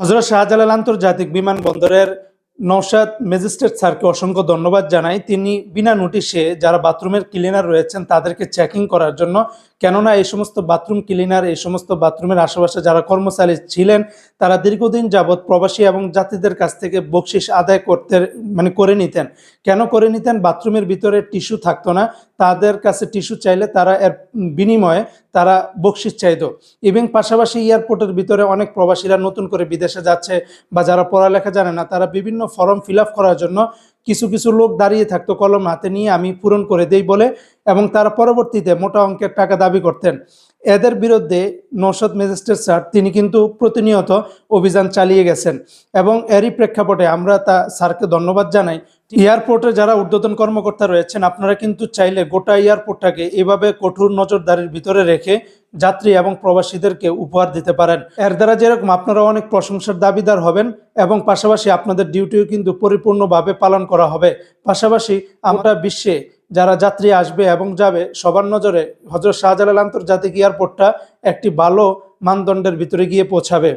হজরত শাহজালাল আন্তর্জাতিক বিমানবন্দরের নৌসাদ ম্যাজিস্ট্রেট স্যারকে অসংখ্য ধন্যবাদ জানাই। তিনি বিনা নোটিশে যারা বাথরুমের ক্লিনার রয়েছেন, তাদেরকে চেকিং করার জন্য কেননা এই সমস্ত বাথরুম ক্লিনার, এই সমস্ত বাথরুমের আশেপাশে যারা কর্মচারী ছিলেন, তারা দীর্ঘদিন যাবৎ প্রবাসী এবং যাত্রীদের কাছ থেকে বকশিস আদায় করতে মানে করে নিতেন। কেন করে নিতেন? বাথরুমের ভিতরে টিস্যু থাকতো না। তাদের কাছে টিস্যু চাইলে তারা এর বিনিময়ে তারা বকশিস চাইতো। ইভেন পাশাপাশি এয়ারপোর্টের ভিতরে অনেক প্রবাসীরা নতুন করে বিদেশে যাচ্ছে বা যারা পড়ালেখা জানে না, তারা বিভিন্ন ফর্ম ফিল করার জন্য কিছু কিছু লোক দাঁড়িয়ে থাকতো কলম হাতে নিয়ে, আমি পূরণ করে দেই বলে এবং তারা পরবর্তীতে মোটা অঙ্কের টাকা দাবি করতেন। এদের বিরুদ্ধে নৌসদ ম্যাজিস্ট্রেট স্যার তিনি কিন্তু প্রতিনিয়ত অভিযান চালিয়ে গেছেন এবং এরই প্রেক্ষাপটে আমরা তা স্যারকে ধন্যবাদ জানাই। এয়ারপোর্টে যারা ঊর্ধ্বতন কর্মকর্তা রয়েছেন, আপনারা কিন্তু চাইলে গোটা এয়ারপোর্টটাকে এভাবে কঠোর নজরদারির ভিতরে রেখে যাত্রী এবং প্রবাসীদেরকে উপহার দিতে পারেন। এর দ্বারা যেরকম আপনারা অনেক প্রশংসার দাবিদার হবেন এবং পাশাপাশি আপনাদের ডিউটিও কিন্তু পরিপূর্ণভাবে পালন করা হবে। পাশাপাশি আমরা বিশ্বে যারা যাত্রী আসবে এবং যাবে, সবার নজরে হজরত শাহজালাল আন্তর্জাতিক এয়ারপোর্টটা একটি ভালো মানদণ্ডের ভিতরে গিয়ে পৌঁছাবে।